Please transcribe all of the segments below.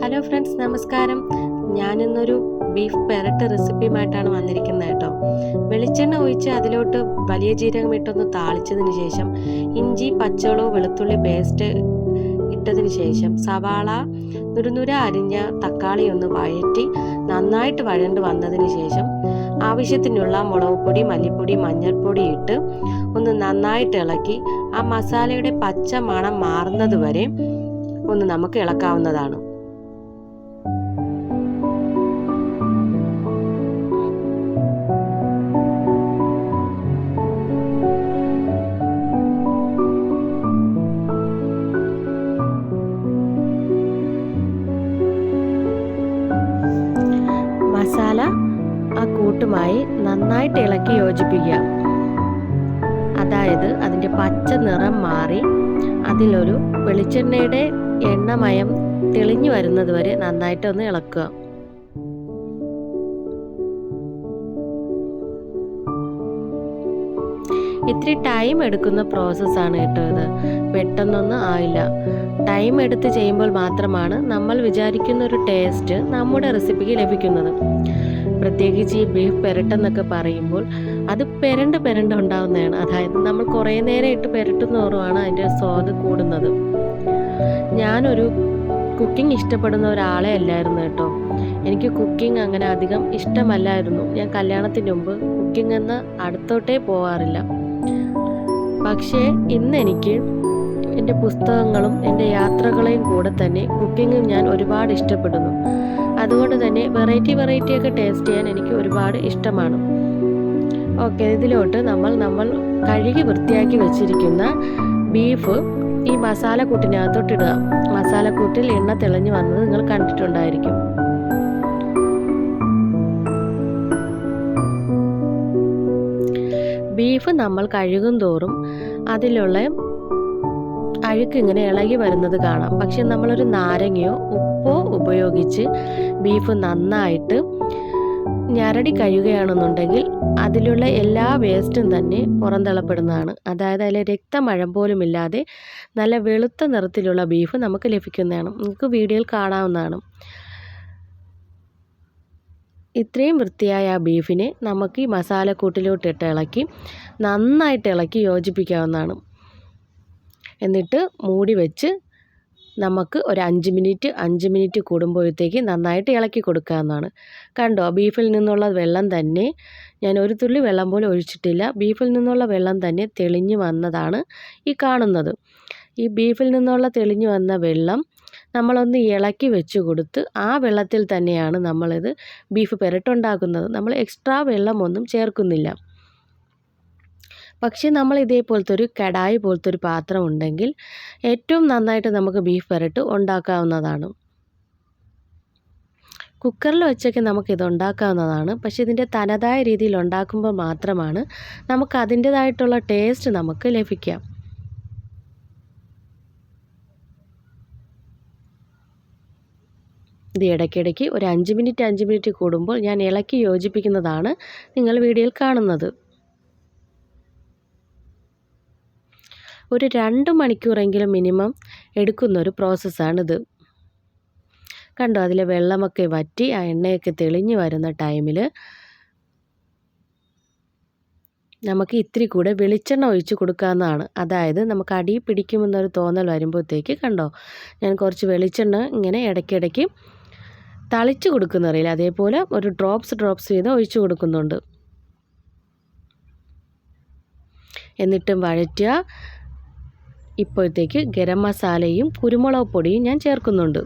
Hello friends നമസ്കാരം. ഞാനിന്നൊരു beef പെരട്ട് റെസിപ്പിയുമായിട്ടാണ് വന്നിരിക്കുന്നത് കേട്ടോ. വെളിച്ചെണ്ണ ഒഴിച്ച് അതിലോട്ട് വലിയ ജീരകം ഇട്ടൊന്ന് താളിച്ചതിന് ശേഷം ഇഞ്ചി പച്ചവളവും വെളുത്തുള്ളി പേസ്റ്റ് ഇട്ടതിന് ശേഷം സവാള നുരുനുര അരിഞ്ഞ തക്കാളി ഒന്ന് വഴറ്റി നന്നായിട്ട് വഴണ്ട് വന്നതിന് ശേഷം ആവശ്യത്തിനുള്ള മുളക് പൊടി മല്ലിപ്പൊടി മഞ്ഞൾപ്പൊടി ഇട്ട് ഒന്ന് നന്നായിട്ട് ഇളക്കി ആ മസാലയുടെ പച്ച മണം മാറുന്നത് വരെ ഒന്ന് നമുക്ക് ഇളക്കാവുന്നതാണ്. ആ കൂട്ടുമായി നന്നായിട്ട് ഇളക്കി യോജിപ്പിക്കുക. അതായത് അതിന്റെ പച്ച നിറം മാറി അതിലൊരു വെളിച്ചെണ്ണയുടെ എണ്ണമയം തെളിഞ്ഞു വരുന്നത് വരെ നന്നായിട്ടൊന്ന് ഇളക്കുക. ഇത്തിരി ടൈം എടുക്കുന്ന പ്രോസസ്സാണ് കേട്ടോ ഇത്. പെട്ടെന്നൊന്നും ആയില്ല. ടൈം എടുത്ത് ചെയ്യുമ്പോൾ മാത്രമാണ് നമ്മൾ വിചാരിക്കുന്ന ഒരു ടേസ്റ്റ് നമ്മുടെ റെസിപ്പിക്ക് ലഭിക്കുന്നത്. പ്രത്യേകിച്ച് ഈ ബീഫ് പെരട്ടെന്നൊക്കെ പറയുമ്പോൾ അത് പെരണ്ട് പെരണ്ട് ഉണ്ടാവുന്നതാണ്. അതായത് നമ്മൾ കുറേ നേരം ഇട്ട് പെരട്ടുന്നോറുമാണ് അതിന്റെ സ്വാദ് കൂടുന്നത്. ഞാനൊരു കുക്കിംഗ് ഇഷ്ടപ്പെടുന്ന ഒരാളെ അല്ലായിരുന്നു കേട്ടോ. എനിക്ക് കുക്കിംഗ് അങ്ങനെ അധികം ഇഷ്ടമല്ലായിരുന്നു. ഞാൻ കല്യാണത്തിന് മുമ്പ് കുക്കിംഗ് എന്ന് അടുത്തോട്ടേ പോവാറില്ല. പക്ഷേ ഇന്ന് എനിക്ക് എന്റെ പുസ്തകങ്ങളും എന്റെ യാത്രകളെയും കൂടെ തന്നെ കുക്കിങ്ങും ഞാൻ ഒരുപാട് ഇഷ്ടപ്പെടുന്നു. അതുകൊണ്ട് തന്നെ വെറൈറ്റി വെറൈറ്റിയൊക്കെ ടേസ്റ്റ് ചെയ്യാൻ എനിക്ക് ഒരുപാട് ഇഷ്ടമാണ്. ഓക്കെ ഇതിലോട്ട് നമ്മൾ നമ്മൾ കഴുകി വൃത്തിയാക്കി വെച്ചിരിക്കുന്ന ബീഫ് ഈ മസാലക്കൂട്ടിനകത്തോട്ടിടുക. മസാലക്കൂട്ടിൽ എണ്ണ തെളിഞ്ഞു വന്നത് നിങ്ങൾ കണ്ടിട്ടുണ്ടായിരിക്കും. ബീഫ് നമ്മൾ കഴുകും തോറും അതിലുള്ള അഴുക്ക് ഇങ്ങനെ ഇളകി വരുന്നത് കാണാം. പക്ഷെ നമ്മളൊരു നാരങ്ങയോ ഉപ്പോ ഉപയോഗിച്ച് ബീഫ് നന്നായിട്ട് ഞരടി കഴുകുകയാണെന്നുണ്ടെങ്കിൽ അതിലുള്ള എല്ലാ വേസ്റ്റും തന്നെ പുറന്തള്ളപ്പെടുന്നതാണ്. അതായത് അതിലെ രക്തമഴം പോലുമില്ലാതെ നല്ല വെളുത്ത നിറത്തിലുള്ള ബീഫ് നമുക്ക് ലഭിക്കുന്നതാണ്. നിങ്ങൾക്ക് വീഡിയോയിൽ കാണാവുന്നതാണ്. ഇത്രയും വൃത്തിയായ ആ ബീഫിനെ നമുക്ക് ഈ മസാലക്കൂട്ടിലോട്ട് ഇട്ട് ഇളക്കി നന്നായിട്ട് ഇളക്കി യോജിപ്പിക്കാവുന്നതാണ്. എന്നിട്ട് മൂടി വെച്ച് നമുക്ക് ഒരു അഞ്ച് മിനിറ്റ് അഞ്ച് മിനിറ്റ് കൂടുമ്പോഴത്തേക്ക് നന്നായിട്ട് ഇളക്കി കൊടുക്കാവുന്നതാണ് കണ്ടോ ബീഫിൽ നിന്നുള്ള വെള്ളം തന്നെ ഞാൻ ഒരു തുള്ളി വെള്ളം പോലും ഒഴിച്ചിട്ടില്ല. ബീഫിൽ നിന്നുള്ള വെള്ളം തന്നെ തെളിഞ്ഞു വന്നതാണ് ഈ കാണുന്നത്. ഈ ബീഫിൽ നിന്നുള്ള തെളിഞ്ഞു വന്ന വെള്ളം നമ്മളൊന്ന് ഇളക്കി വെച്ച് കൊടുത്ത് ആ വെള്ളത്തിൽ തന്നെയാണ് നമ്മളിത് ബീഫ് പെരട്ടുണ്ടാക്കുന്നത്. നമ്മൾ എക്സ്ട്രാ വെള്ളമൊന്നും ചേർക്കുന്നില്ല. പക്ഷേ നമ്മൾ ഇതേപോലത്തെ ഒരു കടായി പോലത്തെ ഒരു പാത്രം ഉണ്ടെങ്കിൽ ഏറ്റവും നന്നായിട്ട് നമുക്ക് ബീഫ് പെരട്ട് ഉണ്ടാക്കാവുന്നതാണ്. കുക്കറിൽ വെച്ചൊക്കെ നമുക്കിത് ഉണ്ടാക്കാവുന്നതാണ്. പക്ഷേ ഇതിന്റെ തനതായ രീതിയിൽ ഉണ്ടാക്കുമ്പോൾ മാത്രമാണ് നമുക്ക് അതിന്റേതായിട്ടുള്ള ടേസ്റ്റ് നമുക്ക് ലഭിക്കാം ഇത് ഇടയ്ക്കിടയ്ക്ക് ഒരു അഞ്ച് മിനിറ്റ് അഞ്ച് മിനിറ്റ് കൂടുമ്പോൾ ഞാൻ ഇളക്കി യോജിപ്പിക്കുന്നതാണ് നിങ്ങൾ വീഡിയോയിൽ കാണുന്നത്. ഒരു രണ്ട് മണിക്കൂറെങ്കിലും മിനിമം എടുക്കുന്ന ഒരു പ്രോസസ്സാണിത്. കണ്ടോ അതിലെ വെള്ളമൊക്കെ വറ്റി ആ എണ്ണയൊക്കെ തെളിഞ്ഞു വരുന്ന ടൈമിൽ നമുക്ക് ഇത്തിരി കൂടെ വെളിച്ചെണ്ണ ഒഴിച്ച് കൊടുക്കാവുന്നതാണ്. അതായത് നമുക്ക് അടി പിടിക്കുമെന്നൊരു തോന്നൽ വരുമ്പോഴത്തേക്ക് കണ്ടോ ഞാൻ കുറച്ച് വെളിച്ചെണ്ണ ഇങ്ങനെ ഇടയ്ക്കിടയ്ക്ക് തളിച്ച് കൊടുക്കുന്നറിയില്ല. അതേപോലെ ഒരു ഡ്രോപ്സ് ഡ്രോപ്സ് ചെയ്ത് ഒഴിച്ച് കൊടുക്കുന്നുണ്ട്. എന്നിട്ടും വഴറ്റുക. ഇപ്പോഴത്തേക്ക് ഗരം മസാലയും കുരുമുളക് പൊടിയും ഞാൻ ചേർക്കുന്നുണ്ട്.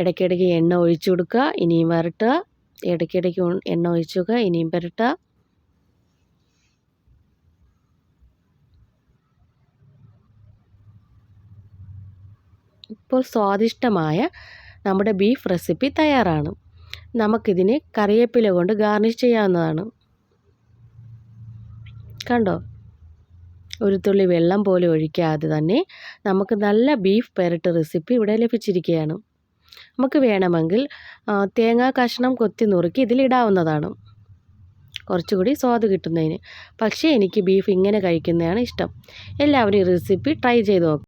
ഇടയ്ക്കിടയ്ക്ക് എണ്ണ ഒഴിച്ചു കൊടുക്കുക ഇനിയും വരട്ടുക. ഇടയ്ക്കിടയ്ക്ക് എണ്ണ ഒഴിച്ചു കൊടുക്കുക ഇനിയും വരട്ടുക. ഇപ്പോൾ സ്വാദിഷ്ടമായ നമ്മുടെ ബീഫ് റെസിപ്പി തയ്യാറാണ്. നമുക്കിതിനെ കറിവേപ്പില കൊണ്ട് ഗാർണിഷ് ചെയ്യാവുന്നതാണ്. കണ്ടോ? ഒരു തുള്ളി വെള്ളം പോലും ഒഴിക്കാതെ തന്നെ നമുക്ക് നല്ല ബീഫ് പെരട്ട് റെസിപ്പി ഇവിടെ ലഭിച്ചിരിക്കുകയാണ്. നമുക്ക് വേണമെങ്കിൽ തേങ്ങാ കഷ്ണം കൊത്തി നുറുക്കി ഇതിലിടാവുന്നതാണ് കുറച്ചുകൂടി സ്വാദ് കിട്ടുന്നതിന്. പക്ഷേ എനിക്ക് ബീഫ് ഇങ്ങനെ കഴിക്കുന്നതാണ് ഇഷ്ടം. എല്ലാവരും ഈ റെസിപ്പി ട്രൈ ചെയ്ത് നോക്കും.